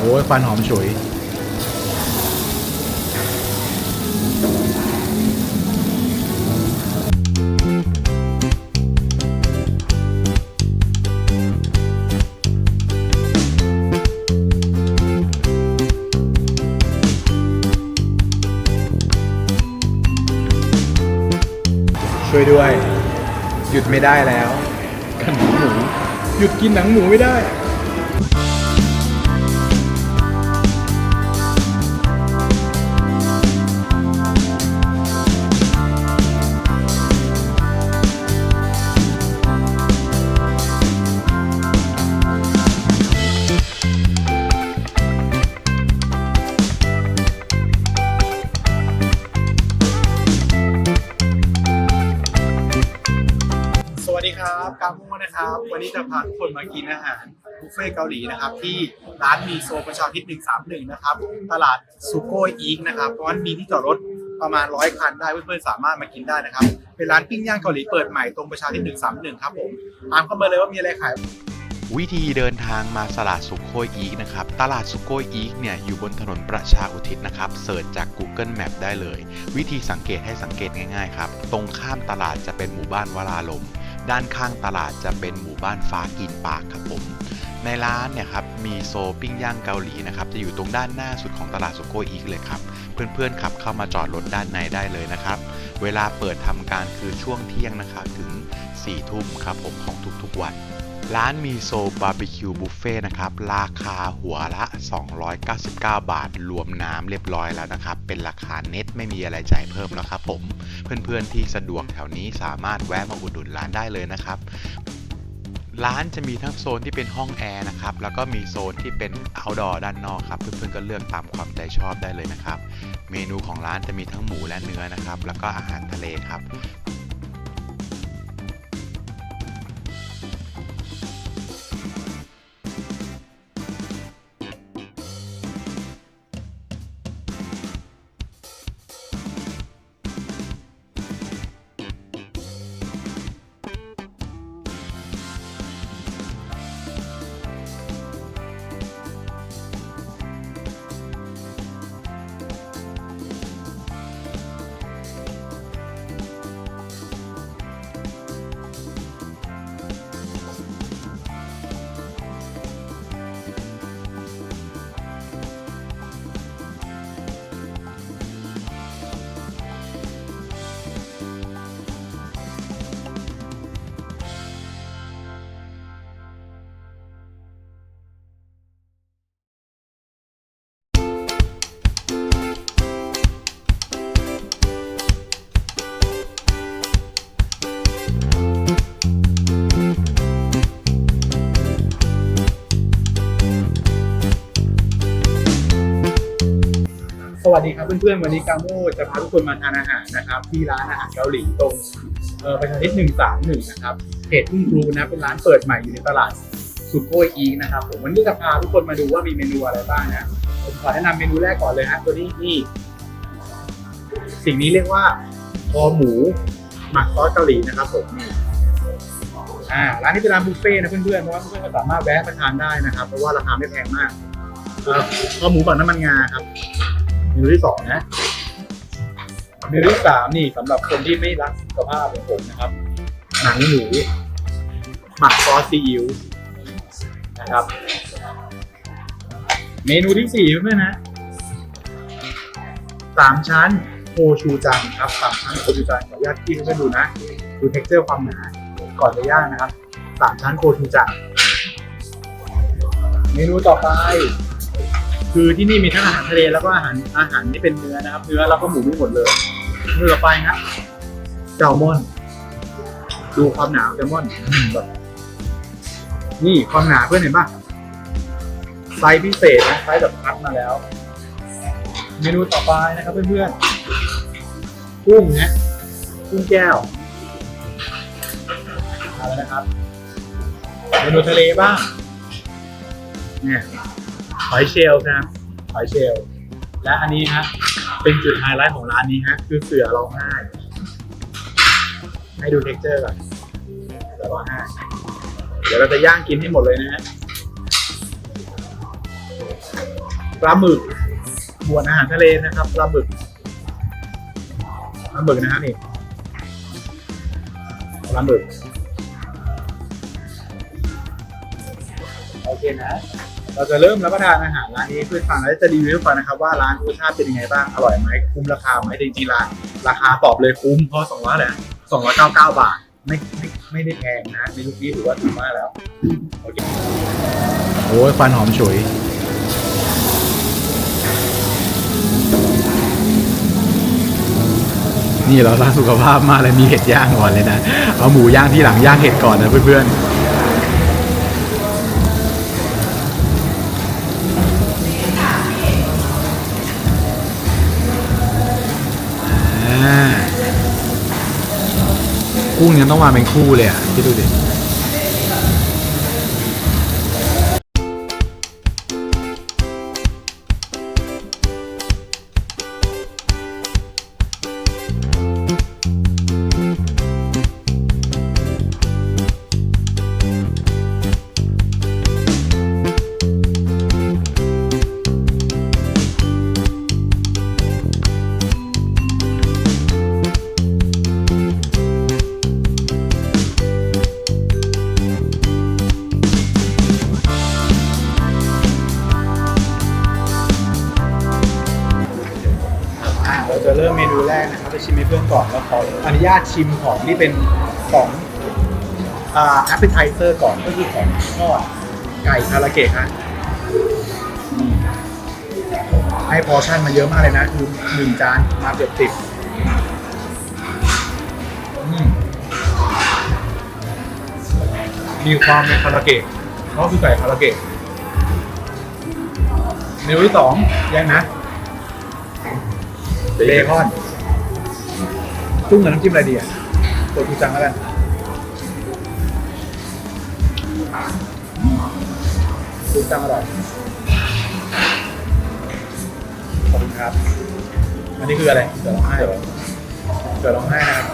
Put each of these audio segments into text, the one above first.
โอ้ยควันหอมฉุยช่วยด้วย หยุดไม่ได้แล้ว กันหนังหมู หยุดกินหนังหมูไม่ได้ามูนะครับ วันนี้จะพาทุกคนมากินอาหารบุฟเฟ่เกาหลีนะครับ ที่ร้านมีโซประชาธิป131 นะครับ ตลาดซูโกอีกนะครับเพราะว่ามีที่จอดรถประมาณร้อยคันได้เพื่อนๆสามารถมากินได้นะครับ เป็นร้านปิ้งย่างเกาหลีเปิดใหม่ตรงประชาธิป131 ครับผมตามเข้ามาเลยว่ามีอะไรขายวิธีเดินทางมาตลาดสุโขยอีกนะครับ ตลาดสุโขยอีกเนี่ยอยู่บนถนนประชาอุทิศนะครับเสิร์ชจาก Google Map ได้เลย วิธีสังเกตให้สังเกตง่ายๆครับ ตรงข้ามตลาดจะเป็นหมู่บ้านวราลม ด้านข้างตลาดจะเป็นหมู่บ้านฟ้ากินปากครับผม ในร้านเนี่ยครับมีโซปิ้งย่างเกาหลีนะครับจะอยู่ตรงด้านหน้าสุดของตลาดสุโขยอีกเลยครับ เพื่อนๆขับเข้ามาจอดรถด้านในได้เลยนะครับ เวลาเปิดทำการคือช่วงเที่ยงนะครับถึง4ทุ่มครับผมของทุกๆวัน ร้านมีโซบาร์บีคิวบุฟเฟ่นะครับ ราคาหัวละ 299 บาท รวมน้ำเรียบร้อยแล้วนะครับ เป็นราคาเน็ตไม่มีอะไรจ่ายเพิ่มแล้วครับผม เพื่อนๆที่สะดวกแถวนี้สามารถแวะมาอุดหนุนร้านได้เลยนะครับร้านจะมีทั้งโซนที่เป็นห้องแอร์นะครับ แล้วก็มีโซนที่เป็น outdoor ด้านนอกครับ เพื่อนๆก็เลือกตามความใจชอบได้เลยนะครับ เมนูของร้านจะมีทั้งหมูและเนื้อนะครับ แล้วก็อาหารทะเลครับ วัสดีครับเพื่อนๆ วันนี้กาโมจะพาทุกคนมาทานอาหารนะครับที่ร้านอาหารเกาหลีตรงประชาธิปหนึ่งสามหนึ่งนะครับเพจทุ่งครูนะเป็นร้านเปิดใหม่อยู่ในตลาดสุโขยอีกนะครับผมวันนี้จะพาทุกคนมาดูว่ามีเมนูอะไรบ้างนะผมขอแนะนำเมนูแรกก่อนเลยฮะตัวนี้นี่สิ่งนี้เรียกว่าคอหมูหมักซอสเกาหลีนะครับผมนี่อ่าร้านนี้เป็นร้านบุฟเฟ่ต์นะเพื่อนๆเพราะว่าเพื่อนๆก็สามารถแวะมาทานได้นะครับ เพราะว่าราคาไม่แพงมากคอหมูบักน้ำมันงาครับ เมนูที่สองนะเมนูที่สามนี่สำหรับคนที่ไม่รักสุขภาพของผมนะครับ หนังหมูหมักซอสซีอิ๊วนะครับ เมนูที่สี่เพื่อนๆนะสามชั้นโคชูจังครับสามชั้นโคชูจังขออนุญาตที่เพื่อนๆดูนะดูเท็กเจอร์ความหนาก่อนจะย่างนะครับสามชั้นโคชูจังเมนูต่อไป คือที่นี่มีทั้งอาหารทะเลแล้วก็อาหารอาหารที่เป็นเนื้อนะครับ เนื้อแล้วก็หมูไมีหมดเลยเนื้อไปนะแซลมอน ดูความหนาของแซลมอนอืมแบบนี่ความหนาเพื่อนเห็นปะไซส์พิเศษนะไซส์แบบคัดมาแล้ว เมนูต่อไปนะครับเพื่อนๆกุ้งนะกุ้งแก้วเอาแล้วนะครับ เมนูทะเลบ้างเนี่ย หอยเชลล์นะครับหอยเชลล์และอันนี้ฮะเป็นจุดไฮไลท์ของร้านนี้ฮะคือเสือร้องไห้ให้ดูเท็กเจอร์ก่อนเสือร้องไห้เดี๋ยวเราจะย่างกินให้หมดเลยนะฮะปลาหมึกบวนอาหารทะเลนะครับปลาหมึกปลาหมึกนะฮะนี่ปลาหมึกโอเคนะ เราจะเริ่มรับประทานอาหารร้านนี้เพื่อฟังแล้วจะรีวิวให้ฟังนะครับว่าร้านรสชาติเป็นยังไงบ้างอร่อยไหมคุ้มราคาไหมจริงๆร้านราคาตอบเลยคุ้มเพราะสองร้อยแหละสองร้อยเก้าเก้าบาทไม่ไม่ไม่ได้แพงนะในยุคนี้ถือว่าถูกมากแล้วโอเคโอ้ยควันหอมฉุยนี่เราสร้างสุขภาพมากเลยมีเห็ดย่างก่อนเลยนะ เอาหมูย่างที่หลังย่างเห็ดก่อนนะเพื่อนๆ กุ้งเนี่ยต้องมาเป็นคู่เลยอะคิดดูดิ นูแรกนะครับจะชิมให้เพื่อนก่อนแล้วขออนุญาตชิมของที่เป็นของอ่า appetizer ก่อนก็คือของทอดไก่คาราเกะฮะให้พอร์ชั่นมาเยอะมากเลยนะ คือหนึ่งจานมาเกือบสิบอืมมีความเป็นคาราเกะเพราะคือไก่คาราเกะเมนูที่สองยังนะเบคอน จุ้งกับน้ำจิ้มอะไรดีอะตัวกูจังแล้วกันกูจังอร่อย ขอบคุณครับ อันนี้คืออะไรเสือร้องไห้เหรอเสือร้องไห้นะครับ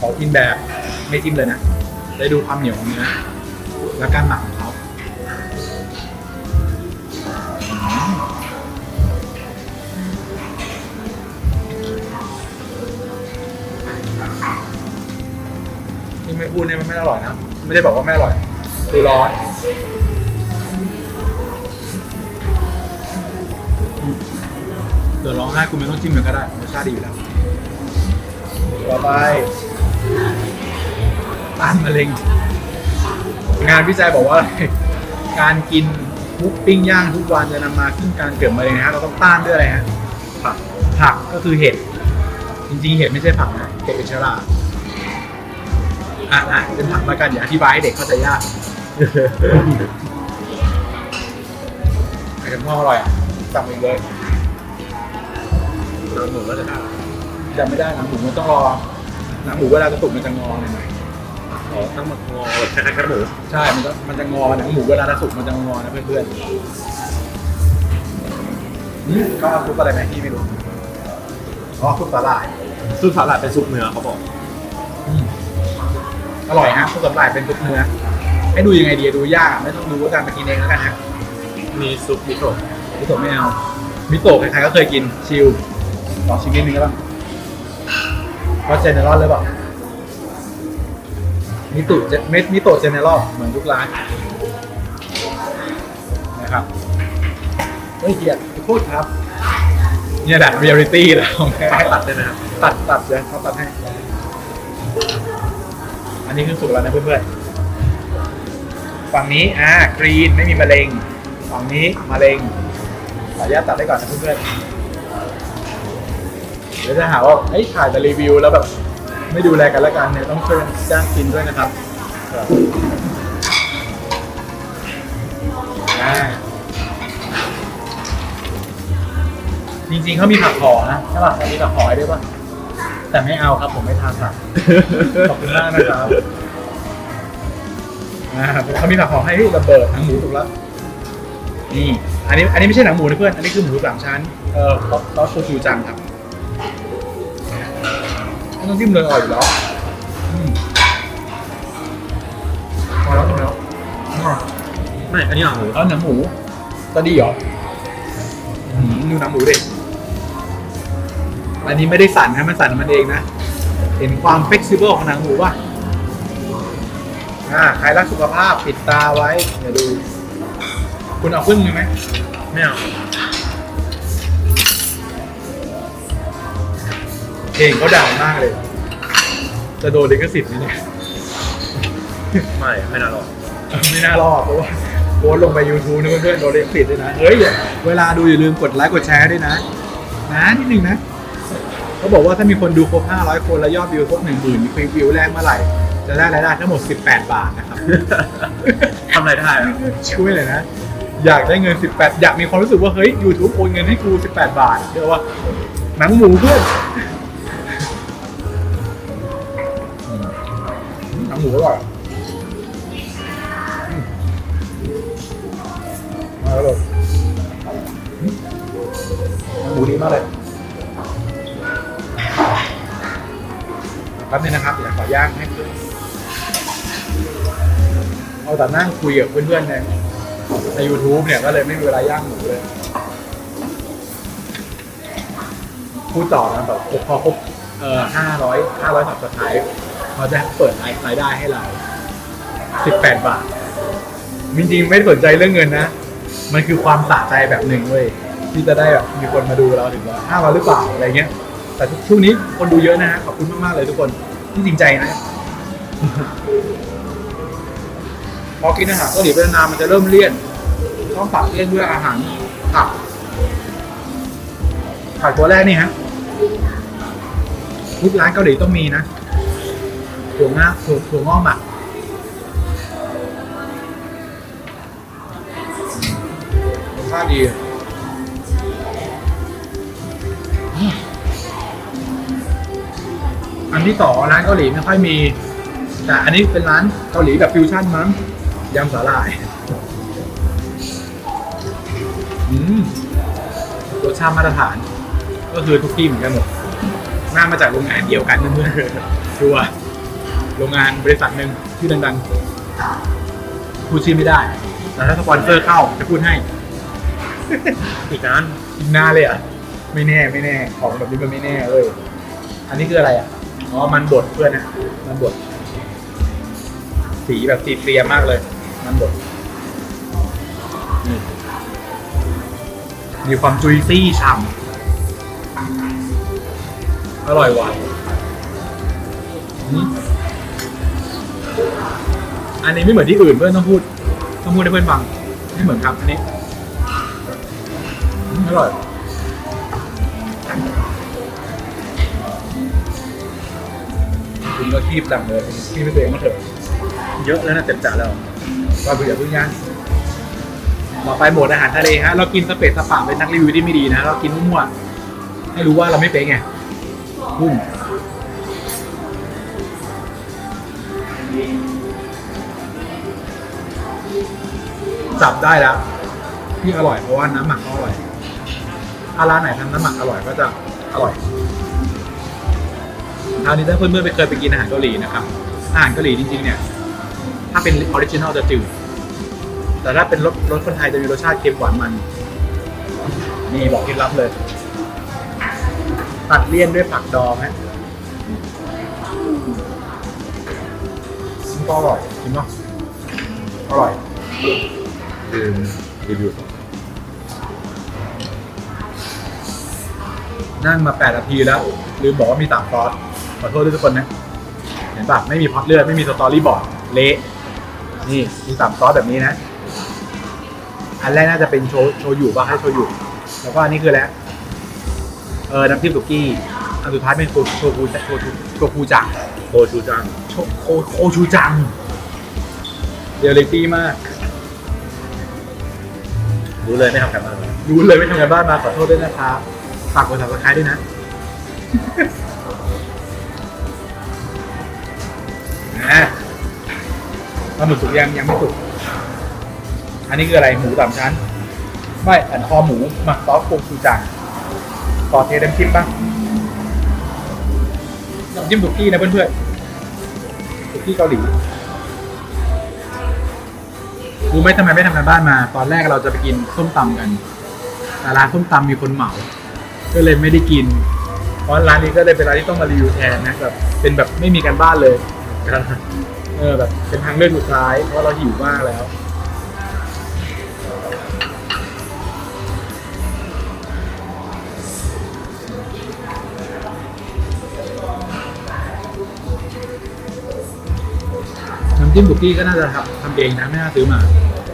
ขอกินแบบไม่จิ้มเลยนะ ได้ดูความเหนียวของเนื้อและการหมัก ที่ไม่พูดเนี่ยมันไม่อร่อยนะ ไม่ได้บอกว่าไม่อร่อย คือร้อนเดี๋ยวร้องไห้คุณไม่ต้องจิ้มเลยก็ได้รสชาติดีอยู่แล้วต่อไปต้านมะเร็ง งานวิจัยบอกว่าการกินมุกปิ้งย่างทุกวันจะนำมาซึ่งการเกิดมะเร็งนะฮะเราต้องต้านด้วยอะไรฮะผักผักก็คือเห็ดจริงๆเห็ดไม่ใช่ผักนะเห็ดเป็นเชื้อรา อะอะเป็นผักแล้วกันอย่าอธิบายให้เด็กเข้าใจยากไข่กันพ่ออร่อยอะจำเองเลยน้ำหมูก็จะได้จำไม่ได้หนังหมูมันต้องรอหนังหมูเวลาจะสุกมันจะงอหน่อยอ๋อต้องมางอแบบคล้ายๆแคบหมูๆใช่มันจะมันจะงอหนังหมูเวลาจะสุกมันจะงอนะเพื่อนๆนี่เขาเอาซุปอะไรไหมพี่ไม่รู้อ๋อซุปสาหร่ายซุปสาหร่ายเป็นซุปเนื้อเขาบอกอืม อร่อยฮะซุปสาหร่ายเป็นซุปเนื้อให้ดูยังไงดีดูยากอะไม่ต้องดูว่าการมากินเองแล้วกันฮะมีซุปมิโซะมิโตะไม่เอามิโตะใครๆก็เคยกินชิลลองชิมนิดนึงก็บ้างว่าเจเนอรอลหรือเปล่ามิโตะเจเม็ดมิโตะเจเนอรอลเหมือนทุกร้านนะครับเฮ้ยเกียรติพูดครับ เนี่ยแหละเรียลิตี้แล้วของแท้ตัดได้ไหมครับตัดตัดเลยเขาตัดให้อั นี้คือสุกแล้วนะเพื่อนๆ ฝั่งนี้อ่ากรีนไม่มีมะเร็ง ฝั่งนี้มะเร็งขออนุญาตตัดได้ก่อนนะเพื่อนๆ เดี๋ยวจะหาว่าเอ้ถ่ายแต่รีวิวแล้วแบบไม่ดูแลกันล้วกันเนี่ยต้องช่วยจ้างกินด้วยนะครับจริงๆเขามีผักห่อนะใช่ป่ะเขามีผักห่อให้ด้วยป่ะ แต่ไม่เอาครับผมไม่ทานผักขอบคุณมากนะครับอ่าเขามีผักห่อให้ระเบิดหนังหมูถูกแล้วนี่อันนี้อันนี้ไม่ใช่หนังหมูนะเพื่อนอันนี้คือหมูสามชั้นเอ่อซอสซอสโชจูจังครับไม่ต้องจิ้มเลยอร่อยอยู่แล้วอืมพอแล้วพอแล้วอร่อยไม่อันนี้หนังหมูเอาหนังหมูจะดีเหรออื้อหือดูหนังหมูดิ อันนี้ไม่ได้สั่นนะมันสั่นมันเองนะ เห็นความเฟ e ซิเบิลของหนังหมูป่ะอ่าใครรักสุขภาพปิดตาไว้เดี๋ยวดู คุณเอาครึ่งหนึงไหมไม่เอาเพลงเขาดังมากเลย จะโดนลิขสิทธิ์ไหมเนี่ย ไม่ไม่น่ารอดไม่น่ารอดเพราะว่าโพสต์ลงไป YouTube นะเพื่อนๆโดนลิขสิทธิ์ด้วยนะ เฮ้ย เวลาดูอย่าลืมกดไลค์กดแชร์ด้วยนะ นะนิดหนึ่งนะ เขาบอกว่าถ้ามีคนดูครบ 500 คนแล้วยอดวิวครบ 10,000คลิปวิวแรกเมื่อไหร่ จะได้รายได้ทั้งหมด 18 บาทนะครับ ทำอะไรได้อะช่วยเลยนะ อยากได้เงิน 18 อยากมีความรู้สึกว่า เฮ้ย YouTube โอนเงินให้กู 18 บาทเชื่อว่าหนังหมูเพื่อนอืมหนังหมูอร่อยอืมมาแล้วเลยอืมหนังหมูดีมากเลย ป๊บนึงนะครับเดี๋ยวขอย่างให้เอาแต่นั่งคุยกับเพื่อนๆในใน YouTube เนี่ยก็เลยไม่มีเวลาย่างหมูเลย พูดต่อนะแบบพอครบเอ่อห้าร้อยห้าร้อยสับสไครต์เขาจะเปิดรายได้ให้เราสิบแปดบาทจริงๆไม่สนใจเรื่องเงินนะ มันคือความสะใจแบบหนึ่งเว้ยที่จะได้แบบมีคนมาดูเราถึงว่าห้าร้อยหรือเปล่าอะไรเงี้ย แต่ช่วงนี้คนดูเยอะนะฮะขอบคุณมาก ๆ เลยทุกคนที่จริงใจนะพอกินอาหารเกาหลีไปนานๆมันจะเริ่มเลี่ยน ต้องปรับเลี่ยนด้วยอาหารผักผักตัวแรกนี่ฮะทุกร้านเกาหลีต้องมีนะถั่วงาถั่วถั่วงอกหมักรสชาติดี อันที่ต่อร้านเกาหลีไม่ค่อยมี แต่อันนี้เป็นร้านเกาหลีแบบฟิวชั่นมั้งยำสาหร่ายอืมรสชาติมาตรฐาน ก็คือทุกที่เหมือนกันหมดน่ามาจากโรงงานเดียวกันเพื่อนๆชัวร์โรงงานบริษัทหนึ่งที่ดังๆพูดชื่อไม่ได้แต่ถ้าสปอนเซอร์เข้าจะพูดให้ อีกนั้นอีกหน้าเลยอะ ไม่แน่ไม่แน่ ของแบบนี้มันไม่แน่เลย อันนี้คืออะไรอะ อ๋อ มันบดเพื่อนนะ มันบด สีแบบสีเตรียมากเลย มันบด นี่ มีความจุยซี่ฉ่ำอร่อยหวานอันนี้ไม่เหมือนที่อื่นเพื่อนต้องพูด ต้องพูดให้เพื่อนฟัง ไม่เหมือนครับ อันนี้ อร่อย คุณก็คีบดังเลยคีบไปตัวเองก็เถอะเยอะแล้วนะเต็มจานแล้วก็เบื่อเพิ่งย่างต่อไปโหมดอาหารทะเลฮะเรากินสเปซสปะเป็นนักรีวิวที่ไม่ดีนะเรากินมั่วๆให้รู้ว่าเราไม่เป็นไงบุ้มจับได้แล้วที่อร่อยเพราะว่าน้ำหมักเขาอร่อยถ้าร้านไหนทำน้ำหมักอร่อยก็จะอร่อย คราวนี้ถ้าเพื่อนๆไปเคยไปกินอาหารเกาหลีนะครับ อาหารเกาหลีจริงๆเนี่ย ถ้าเป็นออริจินอลจะจืดแต่ถ้าเป็นรสรสคนไทยจะมีรสชาติเค็มหวานมัน นี่บอกเคล็ดลับเลย ตัดเลี่ยนด้วยผักดองฮะก็อร่อยจริงปะอร่อยคือรีวิวนั่งมาแปดนาทีแล้ว ลืมบอกว่ามีสามซอส ขอโทษด้วยทุกคนนะ เห็นปะไม่มีพล็อตเลือดไม่มีสตอรี่บอร์ดเละนี่มีสามซอสแบบนี้นะ อันแรกน่าจะเป็นโชโชยุป่ะให้โชยุแล้วก็อันนี้คืออะไรเออน้ำจิ้มสุกี้อันสุดท้ายเป็นโคโชกุโชกุโชกุจังโคชูจังโชโคโคชูจังเรียลลิตี้มาก รู้เลยไม่ทำกันบ้านเลยรู้เลยไม่ทำงานบ้านมาขอโทษด้วยนะครับฝากกด subscribe ด้วยนะนะ ปลาหมึกสุกยังยังไม่สุก อันนี้คืออะไรหมูสามชั้น ไม่อันคอหมูหมักซอสโคชูจังต่อเทน้ำจิ้มบ้างน้ำจิ้มสุกี้นะเพื่อนๆสุกี้เกาหลีรู้ไหมทำไมไม่ทำงานบ้านมา ตอนแรกเราจะไปกินส้มตำกันแต่ร้านส้มตำมีคนเหมา ก็เลยไม่ได้กิน เพราะร้านนี้ก็เลยเป็นร้านที่ต้องมารีวิวแทนนะแบบเป็นแบบไม่มีการบ้านเลย เออแบบเป็นทางเลือกสุดท้ายเพราะเราหิวมากแล้ว น้ำจิ้มบุกกี้ก็น่าจะทำทำเองนะไม่น่าซื้อมา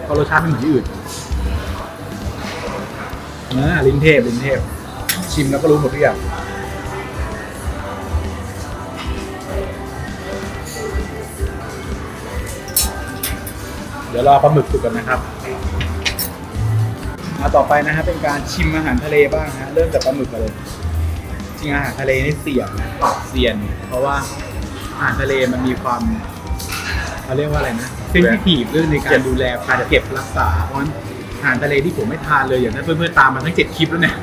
เพราะรสชาติไม่เหมือนที่อื่นอ่าลิ้นเทพลิ้นเทพ ชิมแล้วก็รู้หมดทุกอย่าง ยวรอปลาหมึกสุกกันนะครับมาต่อไปนะครับเป็นการชิมอาหารทะเลบ้างฮะเริ่มจากปลาหมึกกันเลยจริงอาหารทะเลนี่เสี่ยงนะเซียนเพราะว่าอาหารทะเลมันมีความเขาเรียกว่าอะไรนะซนซิทีฟเรื่องในการดูแลการเก็บรักษาเพราะฉะนั้นอาหารทะเลที่ผมไม่ทานเลยอย่างถ้าเพื่อนๆตามมาทั้งเจ็ดคลิปแล้วเนี่ย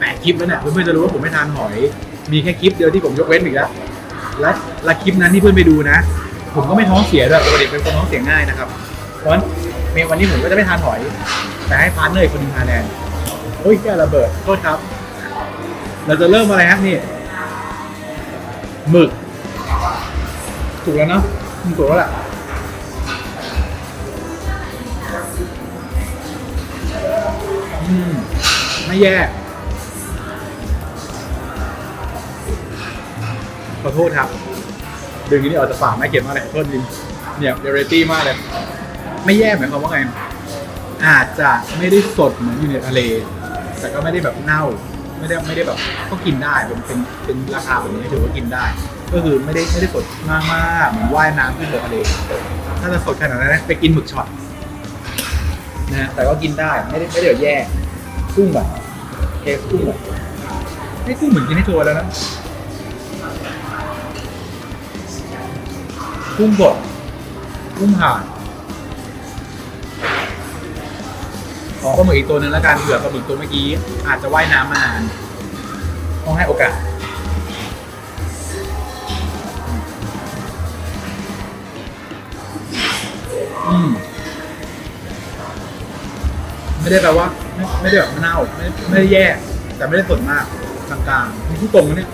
แปดคลิปแล้วเนี่ยเพื่อนๆจะรู้ว่าผมไม่ทานหอย มีแค่คลิปเดียวที่ผมยกเว้นอีกแล้วและและคลิปนั้นที่เพื่อนไปดูนะ ผมก็ไม่ท้องเสียด้วยปกติเป็นคนท้องเสียง่ายนะครับ เพราะฉะนั้นเมวันนี้ผมก็จะไม่ทานหอย แต่ให้พาร์ทเนอร์อีกคนหนึงทานแทนโอ้ยแกระเบิดโทษครับ เราจะเริ่มอะไรครับนี่หมึก ถูกแล้วเนาะมันถูกแล้วแหละอืมไม่แย่ ขอโทษครับ ดึงอันนี้ออกจากปากไม่เก็บมากเลยขอโทษจริงเนี่ยเดเรตี้มากเลย ไม่แย่หมายความว่าไง อาจจะไม่ได้สดเหมือนอยู่ในทะเล แต่ก็ไม่ได้แบบเน่า ไม่ได้ไม่ได้แบบก็กินได้เป็นเป็นเป็นราคาแบบนี้ถือว่ากินได้ ก็คือไม่ได้ไม่ได้สดมากมากๆเหมือนว่ายน้ำขึ้นในทะเล ถ้าจะสดขนาดนั้นไปกินหมึกช็อตนะแต่ก็กินได้ไม่ได้ไม่ได้เดี๋ยวแย่กุ้งแบบเคสกุ้งแบบให้กุ้งเหมือนกินให้ทัวร์แล้วนะกุ้งสดกุ้งห่าน ขอปลาหมึกอีกตัวหนึงแล้วกันเผื่อปลาหมึกตัวเมื่อกี้ อาจจะว่ายน้ำมานานต้องให้โอกาสอืมไม่ได้แปลว่า ไม่ไม่ได้แบบเน่าไม่ไม่ได้แย่ แต่ไม่ได้สดมากกลางๆมีที่ตรงนะเนี่ย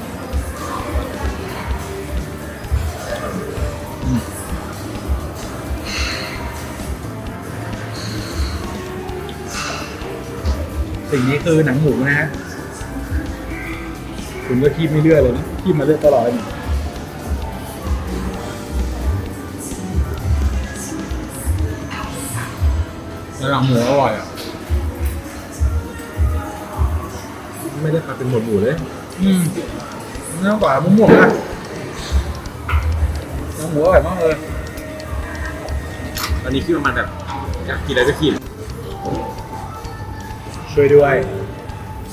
สิ่งนี้คือหนังหมูนะฮะคุณก็คีบไม่เลือกเลยนะคีบมาเลือกตลอดเลยนี่แล้วหนังหมูอร่อยอะ ไม่ได้มาเป็นหมวดหมู่เลย อืมน่ากว่ามุ้งหมวกนะน้ำหมูอร่อยมากเลย ตอนนี้คิดว่ามันแบบอยากกินอะไรก็กิน ช่วยด้วย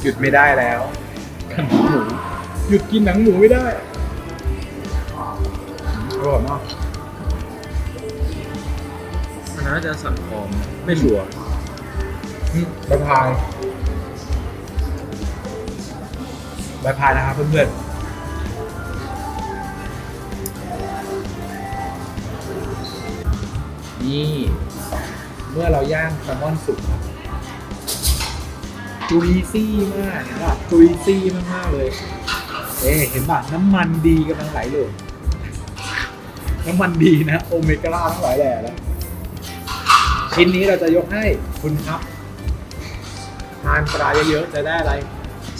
หยุดไม่ได้แล้วหนังหมูหยุดกินหนังหมูไม่ได้อร่อยมากมันน่าจะสั่งของไม่ชัวร์ใบพายใบพายนะครับเพื่อนๆนี่ เมื่อเราย่างแซลมอนสุกครับ จุยซี่มากเห็นป่ะจุยซี่มากๆเลยเอ๊ะเห็นป่ะน้ำมันดีกำลังไหลเลยน้ำมันดีนะโอเมก้าทั้งหลายแหล่แล้วชิ้นนี้เราจะยกให้คุณครับทานปลาเยอะๆจะได้อะไร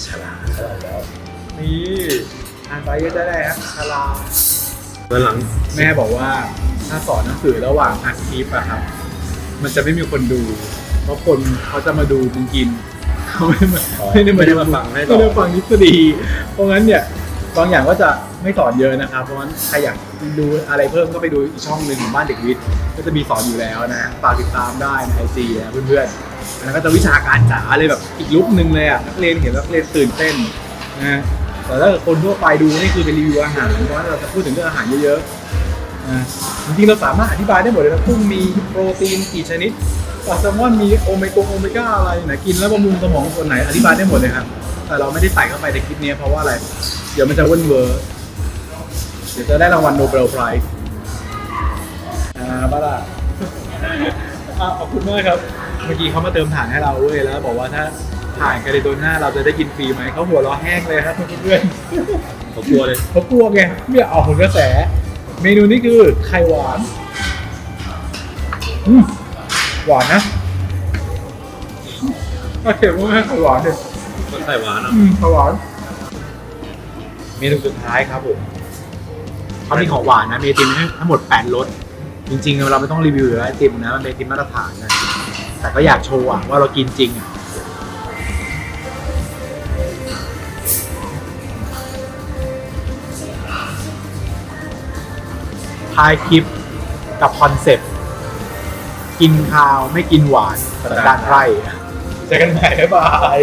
ฉลาดฉลาดแล้วนี่ทานปลาเยอะจะได้ครับชลาวันหลังแม่บอกว่าถ้าสอนหนังสือระหว่างอัดคลิปอะครับ มันจะไม่มีคนดู เพราะคนเขาจะมาดูจริงๆ เขาไม่ได้มาไม่ได้มาไม่ได้มาฟังให้ต่ไม่ได้ฟังทฤษฎีเพราะงั้นเนี่ยบางอย่างก็จะไม่สอนเยอะนะครับเพราะงั้นใครอยากดูอะไรเพิ่มก็ไปดูอีกช่องหนึ่งของบ้านเด็กวิทย์ก็จะมีสอนอยู่แล้วนะฝากติดตามได้ในไอซีนะเพื่อนๆอันนั้นก็จะวิชาการจ๋าเลยแบบอีกลุกหนึ่งเลยอะนักเรียนเห็นแล้วนักเรียนตื่นเต้นนะแต่ถ้าเกิดคนทั่วไปดูนี่คือเป็นรีวิวอาหารเพราะว่าเราจะพูดถึงเรื่องอาหารเยอะๆนะ จริงๆเราสามารถอธิบายได้หมดเลยนะกุ้งมีโปรตีนกี่ชนิดปลาแซลมอนมีโอเมก้าโอเมก้าอะไรไหนกินแล้วบำรุงสมองส่วนไหนอธิบายได้หมดเลยครับ แต่เราไม่ได้ใส่เข้าไปในคลิปนี้เพราะว่าอะไร เดี๋ยวมันจะเว่นเวอร์เดี๋ยวจะได้รางวัลโนเบลไพรส์อ่าบ้าล่ะอะขอบคุณมากครับ เมื่อกี้เขามาเติมถ่านให้เราเว้ยแล้ว บอกว่าถ้าถ่านกระเดโดน่าเราจะได้กินฟรีไหมเขาหัวเราะแห้งเลยครับเพื่อนผมกลัวเลยๆเขากลัวไงไม่อยากออกผลกระแส เมนูนี้คือไข่หวานอืมหวานนะโอเคว่าไข่หวานเนี่ยมันใส่หวานอะอืมไข่หวาน เมนูสุดท้ายครับผมเขามีของหวานนะมีไอติมทั้งหมด8รสจริงๆเราไม่ต้องรีวิวอยู่แล้วไอติมนะมันเป็นไอติมมาตรฐานนะแต่ก็อยากโชว์อะว่าเรากินจริงอะ ท้ายคลิปกับคอนเซ็ปต์กินข้าวไม่กินหวานสันดานไพร่ เจอกันใหม่บ๊ายบาย